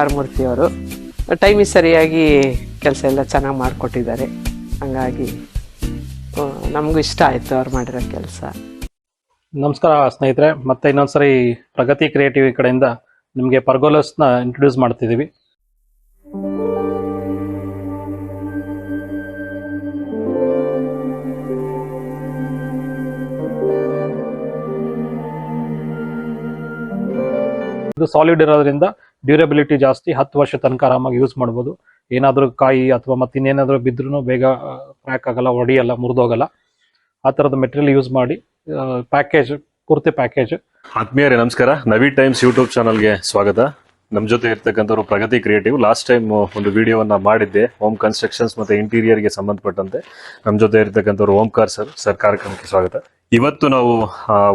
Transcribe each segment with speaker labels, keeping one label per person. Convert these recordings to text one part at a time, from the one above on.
Speaker 1: ಕಾರ್ಮೂರ್ತಿ ಅವರು. ಟೈಮಿಗೆ ಸರಿಯಾಗಿ ಕೆಲಸ ಎಲ್ಲ ಚೆನ್ನಾಗಿ ಮಾಡಿಕೊಟ್ಟಿದ್ದಾರೆ. ಹಂಗಾಗಿ ನಮಗೂ ಇಷ್ಟ ಆಯಿತು ಅವ್ರು ಮಾಡಿರೋ ಕೆಲಸ.
Speaker 2: ನಮಸ್ಕಾರ ಸ್ನೇಹಿತರೆ, ಮತ್ತೆ ಇನ್ನೊಂದ್ಸರಿ ಪ್ರಗತಿ ಕ್ರಿಯೇಟಿವ್ ಕಡೆಯಿಂದ ನಿಮಗೆ ಪರ್ಗೋಲಸ್ನ ಇಂಟ್ರೊಡ್ಯೂಸ್ ಮಾಡ್ತಿದ್ದೀವಿ. ಇದು ಸಾಲಿಡ್ ಇರೋದ್ರಿಂದ ಡ್ಯೂರಬಿಲಿಟಿ ಜಾಸ್ತಿ, ಹತ್ತು ವರ್ಷ ತನಕ ಆರಾಮಾಗಿ ಯೂಸ್ ಮಾಡ್ಬೋದು. ಏನಾದರೂ ಕಾಯಿ ಅಥವಾ ಮತ್ತಿನ್ನೇನಾದರೂ ಬಿದ್ರೂ ಬೇಗ ಕ್ರ್ಯಾಕ್ ಆಗಲ್ಲ ಒಡೆಯಲ್ಲ ಮುರಿದೋಗಲ್ಲ. ಆ ಥರದ ಮೆಟೀರಿಯಲ್ ಯೂಸ್ ಮಾಡಿ ಪ್ಯಾಕೇಜ್ ಪೂರ್ತಿ ಪ್ಯಾಕೇಜ್
Speaker 3: ಆತ್ಮೀಯರೇ, ನಮಸ್ಕಾರ. ನವಿ ಟೈಮ್ಸ್ ಯೂಟ್ಯೂಬ್ ಚಾನಲ್ಗೆ ಸ್ವಾಗತ. ನಮ್ಮ ಜೊತೆ ಇರ್ತಕ್ಕಂಥವ್ರು ಪ್ರಗತಿ ಕ್ರಿಯೇಟಿವ್. ಲಾಸ್ಟ್ ಟೈಮ್ ಒಂದು ವಿಡಿಯೋವನ್ನು ಮಾಡಿದ್ದೆ ಹೋಮ್ ಕನ್ಸ್ಟ್ರಕ್ಷನ್ಸ್ ಮತ್ತು ಇಂಟೀರಿಯರ್ಗೆ ಸಂಬಂಧಪಟ್ಟಂತೆ. ನಮ್ಮ ಜೊತೆ ಇರ್ತಕ್ಕಂಥವ್ರು ಓಂಕಾರ್ ಸರ್ ಸರ್ ಕಾರ್ಯಕ್ರಮಕ್ಕೆ ಸ್ವಾಗತ. ಇವತ್ತು ನಾವು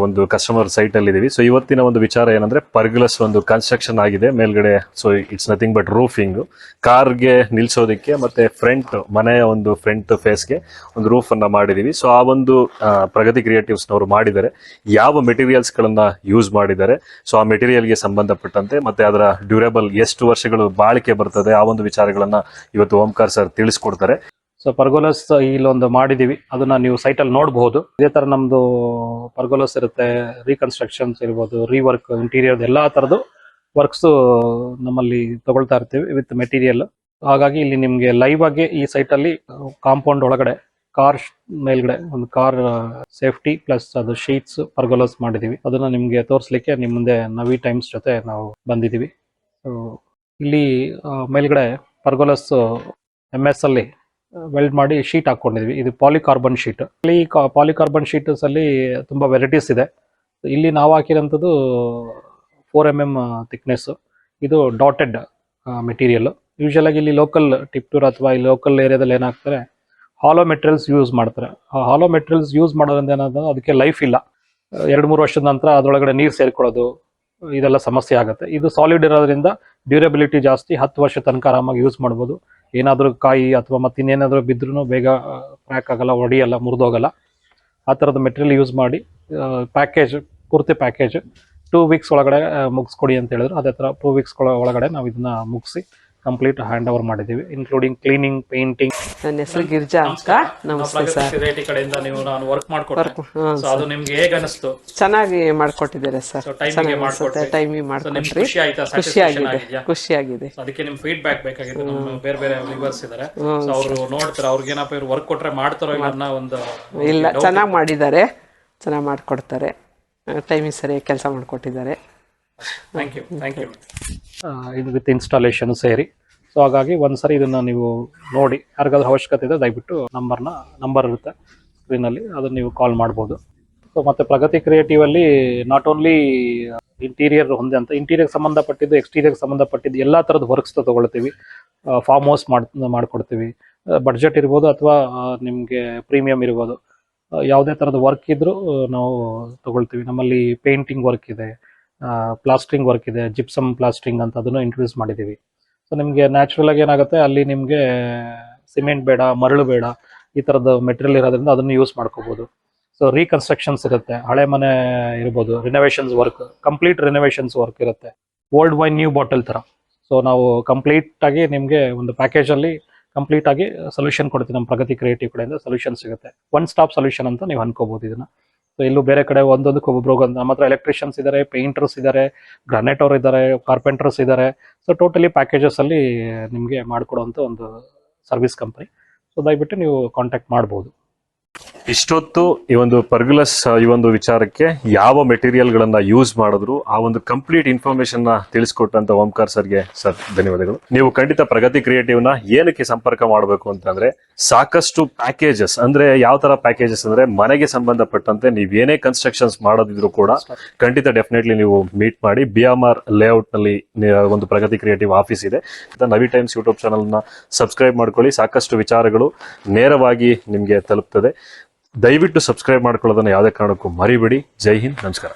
Speaker 3: ಒಂದು ಕಸ್ಟಮರ್ ಸೈಟ್ ಅಲ್ಲಿ ಇದೀವಿ. ಸೊ ಇವತ್ತಿನ ಒಂದು ವಿಚಾರ ಏನಂದ್ರೆ, ಪರ್ಗ್ಲಸ್ ಒಂದು ಕನ್ಸ್ಟ್ರಕ್ಷನ್ ಆಗಿದೆ. ಮೇಲ್ಗಡೆ so it's nothing but roofing ಕಾರ್ಗೆ ನಿಲ್ಸೋದಕ್ಕೆ ಮತ್ತೆ ಫ್ರಂಟ್ ಮನೆಯ ಒಂದು ಫ್ರಂಟ್ ಫೇಸ್ಗೆ ಒಂದು ರೂಫ್ ಅನ್ನ ಮಾಡಿದೀವಿ. ಸೊ ಆ ಒಂದು ಪ್ರಗತಿ ಕ್ರಿಯೇಟಿವ್ಸ್ ನವರು ಮಾಡಿದ್ದಾರೆ. ಯಾವ ಮೆಟೀರಿಯಲ್ಸ್ ಗಳನ್ನ ಯೂಸ್ ಮಾಡಿದ್ದಾರೆ? ಸೊ ಆ ಮೆಟೀರಿಯಲ್ಗೆ ಸಂಬಂಧಪಟ್ಟಂತೆ ಮತ್ತೆ ಅದರ ಡ್ಯೂರೇಬಲ್ ಎಷ್ಟು ವರ್ಷಗಳು ಬಾಳಿಕೆ ಬರ್ತದೆ? ಆ ಒಂದು ವಿಚಾರಗಳನ್ನ ಇವತ್ತು ಓಂಕಾರ್ ಸರ್ ತಿಳಿಸ್ಕೊಡ್ತಾರೆ.
Speaker 2: ಸೊ ಪರ್ಗೋಲಸ್ ಇಲ್ಲೊಂದು ಮಾಡಿದೀವಿ. ಅದನ್ನ ನೀವು ಸೈಟಲ್ಲಿ ನೋಡಬಹುದು. ಇದೇ ತರ ನಮ್ದು ಪರ್ಗೋಲಸ್ ಇರುತ್ತೆ ರೀಕನ್ಸ್ಟ್ರಕ್ಷನ್ಸ್ ಇರ್ಬೋದು ರೀವರ್ಕ್ ಇಂಟೀರಿಯರ್ ಎಲ್ಲಾ ತರದ್ದು ವರ್ಕ್ಸ್ ನಮ್ಮಲ್ಲಿ ತಗೊಳ್ತಾ ಇರ್ತೀವಿ ವಿತ್ ಮೆಟೀರಿಯಲ್ ಹಾಗಾಗಿ ಇಲ್ಲಿ ನಿಮ್ಗೆ ಲೈವ್ ಆಗಿ ಈ ಸೈಟ್ ಅಲ್ಲಿ ಕಾಂಪೌಂಡ್ ಒಳಗಡೆ ಕಾರ್ ಮೇಲ್ಗಡೆ ಒಂದು ಕಾರ್ ಸೇಫ್ಟಿ ಪ್ಲಸ್ ಅದು ಶೀಟ್ಸ್ ಪರ್ಗೋಲಸ್ ಮಾಡಿದೀವಿ. ಅದನ್ನ ನಿಮ್ಗೆ ತೋರಿಸ್ಲಿಕ್ಕೆ ನಿಮ್ ಮುಂದೆ ನವಿ ಟೈಮ್ಸ್ ಜೊತೆ ನಾವು ಬಂದಿದೀವಿ. ಇಲ್ಲಿ ಮೇಲ್ಗಡೆ ಪರ್ಗೋಲಸ್ ಎಂ ಎಸ್ ಅಲ್ಲಿ ವೆಲ್ಡ್ ಮಾಡಿ ಶೀಟ್ ಹಾಕೊಂಡಿದ್ವಿ ಇದು ಪಾಲಿಕಾರ್ಬನ್ ಶೀಟ್ ಇಲ್ಲಿ ಪಾಲಿಕಾರ್ಬನ್ ಶೀಟ್ಸ್ ಅಲ್ಲಿ ತುಂಬಾ ವೆರೈಟೀಸ್ ಇದೆ. ಇಲ್ಲಿ ನಾವು ಹಾಕಿರೋಂಥದ್ದು ಫೋರ್ ಎಂ ಎಂ ಥಿಕ್ನೆಸ್ ಇದು ಡಾಟೆಡ್ ಮೆಟೀರಿಯಲ್ ಯೂಶಲ್ ಆಗಿ ಇಲ್ಲಿ ಲೋಕಲ್ ಟಿಪ್ಟೂರ್ ಅಥವಾ ಈ ಲೋಕಲ್ ಏರಿಯಾದಲ್ಲಿ ಏನಾಗ್ತಾರೆ ಹಾಲೋ ಮೆಟೀರಿಯಲ್ಸ್ ಯೂಸ್ ಮಾಡ್ತಾರೆ. ಆ ಹಾಲೋ ಮೆಟೀರಿಯಲ್ಸ್ ಯೂಸ್ ಮಾಡೋದ್ರಿಂದ ಏನಾದ್ರು ಅದಕ್ಕೆ ಲೈಫ್ ಇಲ್ಲ. ಎರಡು, ಮೂರು ವರ್ಷದ ನಂತರ ಅದರೊಳಗಡೆ ನೀರು ಸೇರ್ಕೊಳ್ಳೋದು, ಇದೆಲ್ಲ ಸಮಸ್ಯೆ ಆಗುತ್ತೆ. ಇದು ಸಾಲಿಡ್ ಇರೋದ್ರಿಂದ ಡ್ಯೂರಬಿಲಿಟಿ ಜಾಸ್ತಿ, ಹತ್ತು ವರ್ಷ ತನಕ ಆರಾಮಾಗಿ ಯೂಸ್ ಮಾಡ್ಬೋದು. ಏನಾದರೂ ಕಾಯಿ ಅಥವಾ ಮತ್ತಿನ್ನೇನಾದರೂ ಬಿದ್ದರೂ ಬೇಗ ಕ್ರ್ಯಾಕ್ ಆಗಲ್ಲ, ಒಡಿಯಲ್ಲ, ಮುರಿದೋಗಲ್ಲ. ಆ ಥರದ ಮೆಟೀರಿಯಲ್ ಯೂಸ್ ಮಾಡಿ ಪ್ಯಾಕೇಜ್ ಪೂರ್ತಿ ಪ್ಯಾಕೇಜ್ ಟೂ ವೀಕ್ಸ್ ಒಳಗಡೆ ಮುಗಿಸ್ಕೊಡಿ ಅಂತ ಹೇಳಿದ್ರು. ಅದೇ ಥರ ಟೂ ವೀಕ್ಸ್ ಒಳಗಡೆ ನಾವು ಇದನ್ನ ಮುಗಿಸಿ ಕಂಪ್ಲೀಟ್ ಹ್ಯಾಂಡ್ ಓವರ್ ಮಾಡಿದೀವಿ ಇನ್ಕ್ಲೂಡಿಂಗ್ ಕ್ಲೀನಿಂಗ್ ಪೇಂಟಿಂಗ್
Speaker 1: ನನ್ನ ಹೆಸರು ಗಿರ್ಜಾ ಅಂತ. ನಮಸ್ತೆ ಸರ್.
Speaker 2: ಕಡೆಯಿಂದ ನೀವು ನಾನು ವರ್ಕ್
Speaker 1: ಮಾಡ್ಕೊಡ್ತೀನಿ
Speaker 2: ಸೊ ಅದು ನಿಮ್ಗೆ ಹೇಗೆ ಅನಿಸ್ತು?
Speaker 1: ಚೆನ್ನಾಗಿ ಮಾಡ್ಕೊಟ್ಟಿದ್ದಾರೆ ಸರ್. ಟೈಮಿಗೆ
Speaker 2: ಮಾಡ್ಕೊಟ್ಟೆ ಟೈಮಿಗೆ
Speaker 1: ಮಾಡ್ಕೊಟ್ರಿ?
Speaker 2: ಖುಷಿ ಆಯ್ತಾ?
Speaker 1: ಖುಷಿಯಾಗಿದೆ
Speaker 2: ಆಗಿದೆಯಾ?
Speaker 1: ಖುಷಿಯಾಗಿದೆ.
Speaker 2: So, ಅದಕ್ಕೆ ನಿಮ್ ಫೀಡ್ಬ್ಯಾಕ್ ಬೇಕಾಗಿದೆ ನಮ್ಮ ಬೇರೆ ಬೇರೆ ವ್ಯೂವರ್ಸ್ ಇದ್ದಾರೆ ಸೊ ಅವರು ನೋಡ್ತಾರೆ ಅವ್ರಿಗೆ ಏನಪ್ಪ ಇವ್ರು ವರ್ಕ್ ಕೊಟ್ರೆ ಮಾಡ್ತಾರೋ ಇಲ್ಲ ಅನ್ನೋ ಒಂದು
Speaker 1: ಇಲ್ಲ ಚೆನ್ನಾಗಿ ಮಾಡಿದ್ದಾರೆ. ಚೆನ್ನಾಗಿ ಮಾಡ್ಕೊಡ್ತಾರೆ. ಟೈಮಿಗೆ ಸರಿಯಾಗಿ ಕೆಲಸ ಮಾಡಿಕೊಟ್ಟಿದ್ದಾರೆ.
Speaker 2: ಥ್ಯಾಂಕ್ ಯು ಥ್ಯಾಂಕ್ ಯು ಇದು ವಿತ್ ಇನ್ಸ್ಟಾಲೇಷನ್ ಸೇರಿ. ಸೊ ಹಾಗಾಗಿ ಒಂದ್ಸರಿ ಇದನ್ನ ನೀವು ನೋಡಿ ಯಾರಿಗಾದ್ರೂ ಅವಶ್ಯಕತೆ ಇದೆ ದಯವಿಟ್ಟು ನಂಬರ್ನ ನಂಬರ್ ಇರುತ್ತೆ ಸ್ಕ್ರೀನಲ್ಲಿ ಅದನ್ನ ನೀವು ಕಾಲ್ ಮಾಡ್ಬೋದು. ಸೊ ಮತ್ತೆ ಪ್ರಗತಿ ಕ್ರಿಯೇಟಿವ್ ಅಲ್ಲಿ ನಾಟ್ ಓನ್ಲಿ ಇಂಟೀರಿಯರ್ ಹೊಂದೆ ಅಂತ ಇಂಟೀರಿಯರ್ ಸಂಬಂಧಪಟ್ಟಿದ್ದು ಎಕ್ಸ್ಟೀರಿಯರ್ ಸಂಬಂಧಪಟ್ಟಿದ್ದು ಎಲ್ಲಾ ಥರದ ವರ್ಕ್ಸ್ ತೊಗೊಳ್ತೀವಿ. ಫಾರ್ಮ್ ಹೌಸ್ ಮಾಡಿ ಮಾಡಿಕೊಡ್ತೀವಿ. ಬಡ್ಜೆಟ್ ಇರ್ಬೋದು ಅಥವಾ ನಿಮಗೆ ಪ್ರೀಮಿಯಂ ಇರ್ಬೋದು. ಯಾವುದೇ ಥರದ ವರ್ಕ್ ಇದ್ರೂ ನಾವು ತೊಗೊಳ್ತೀವಿ. ನಮ್ಮಲ್ಲಿ ಪೇಂಟಿಂಗ್ ವರ್ಕ್ ಇದೆ. ಪ್ಲಾಸ್ಟ್ರಿಂಗ್ ವರ್ಕ್ ಇದೆ ಜಿಪ್ಸಮ್ ಪ್ಲಾಸ್ಟ್ರಿಂಗ್ ಅಂತ ಅದನ್ನು ಇಂಟ್ರೊಡ್ಯೂಸ್ ಮಾಡಿದ್ದೀವಿ. ಸೊ ನಿಮಗೆ ನ್ಯಾಚುರಲ್ ಆಗಿ ಏನಾಗುತ್ತೆ, ಅಲ್ಲಿ ನಿಮಗೆ ಸಿಮೆಂಟ್ ಬೇಡ, ಮರಳು ಬೇಡ, ಈ ಥರದ ಮೆಟೀರಿಯಲ್ ಇರೋದ್ರಿಂದ ಅದನ್ನು ಯೂಸ್ ಮಾಡ್ಕೋಬೋದು. ಸೊ ರೀಕನ್ಸ್ಟ್ರಕ್ಷನ್ಸ್ ಇರುತ್ತೆ, ಹಳೆ ಮನೆ ಇರ್ಬೋದು renovations work complete renovations work ಇರುತ್ತೆ. ಓಲ್ಡ್ ವೈನ್ ನ್ಯೂ ಬಾಟಲ್ ಥರ. ಸೊ ನಾವು ಕಂಪ್ಲೀಟ್ ಆಗಿ ನಿಮಗೆ ಒಂದು ಪ್ಯಾಕೇಜಲ್ಲಿ ಕಂಪ್ಲೀಟ್ ಆಗಿ ಸೊಲ್ಯೂಷನ್ ಕೊಡ್ತೀವಿ, ನಮ್ಮ ಪ್ರಗತಿ ಕ್ರಿಯೇಟಿವ್ ಕಡೆಯಿಂದ ಸೊಲ್ಯೂಷನ್ ಸಿಗುತ್ತೆ. ಒನ್ ಸ್ಟಾಪ್ ಸೊಲ್ಯೂಷನ್ ಅಂತ ನೀವು ಅನ್ಕೋಬಹುದು ಇದನ್ನ. ಸೊ ಇಲ್ಲೂ ಬೇರೆ ಕಡೆ ಒಂದೊಂದಕ್ಕೆ ಒಬ್ಬೊಬ್ರು ನಮ್ಮ ಹತ್ರ ಎಲೆಕ್ಟ್ರಿಷಿಯನ್ಸ್ ಇದ್ದಾರೆ ಪೇಂಟರ್ಸ್ ಇದ್ದಾರೆ ಗ್ರಾನೈಟ್ ಅವ್ರು ಇದ್ದಾರೆ ಕಾರ್ಪೆಂಟರ್ಸ್ ಇದ್ದಾರೆ ಸೊ ಟೋಟಲಿ ಪ್ಯಾಕೇಜಸ್ ಅಲ್ಲಿ ನಿಮಗೆ ಮಾಡಿಕೊಡುವಂಥ ಒಂದು ಸರ್ವಿಸ್ ಕಂಪನಿ ಸೊ ದಯವಿಟ್ಟು ನೀವು ಕಾಂಟ್ಯಾಕ್ಟ್ ಮಾಡ್ಬೋದು.
Speaker 3: ಇಷ್ಟೊತ್ತು ಈ ಒಂದು ಪರ್ಗುಲಸ್ ಈ ಒಂದು ವಿಚಾರಕ್ಕೆ ಯಾವ ಮೆಟೀರಿಯಲ್ ಗಳನ್ನ ಯೂಸ್ ಮಾಡಿದ್ರು, ಆ ಒಂದು ಕಂಪ್ಲೀಟ್ ಇನ್ಫಾರ್ಮೇಶನ್ನ ತಿಳಿಸ್ಕೊಟ್ಟಂತ ಓಂಕಾರ್ ಸರ್ಗೆ, ಸರ್, ಧನ್ಯವಾದಗಳು. ನೀವು ಖಂಡಿತ ಪ್ರಗತಿ ಕ್ರಿಯೇಟಿವ್ನ ಏನಕ್ಕೆ ಸಂಪರ್ಕ ಮಾಡಬೇಕು ಅಂತಂದ್ರೆ, ಸಾಕಷ್ಟು ಪ್ಯಾಕೇಜಸ್ ಅಂದ್ರೆ ಯಾವ ತರ ಪ್ಯಾಕೇಜಸ್ ಅಂದ್ರೆ ಮನೆಗೆ ಸಂಬಂಧಪಟ್ಟಂತೆ ನೀವ್ ಏನೇ ಕನ್ಸ್ಟ್ರಕ್ಷನ್ಸ್ ಮಾಡೋದಿದ್ರು ಕೂಡ ಖಂಡಿತ ಡೆಫಿನೆಟ್ಲಿ ನೀವು ಮೀಟ್ ಮಾಡಿ ಬಿ ಎಂ ಆರ್ ಲೇಔಟ್ನಲ್ಲಿ ಒಂದು ಪ್ರಗತಿ ಕ್ರಿಯೇಟಿವ್ ಆಫೀಸ್ ಇದೆ. ನವಿ ಟೈಮ್ಸ್ ಯೂಟ್ಯೂಬ್ ಚಾನಲ್ನ ಸಬ್ಸ್ಕ್ರೈಬ್ ಮಾಡ್ಕೊಳ್ಳಿ. ಸಾಕಷ್ಟು ವಿಚಾರಗಳು ನೇರವಾಗಿ ನಿಮ್ಗೆ ತಲುಪ್ತದೆ. ದಯವಿಟ್ಟು ಸಬ್ಸ್ಕ್ರೈಬ್ ಮಾಡ್ಕೊಳ್ಳೋದನ್ನು ಯಾವುದೇ ಕಾರಣಕ್ಕೂ ಮರಿಬೇಡಿ. ಜೈ ಹಿಂದ್ ನಮಸ್ಕಾರ.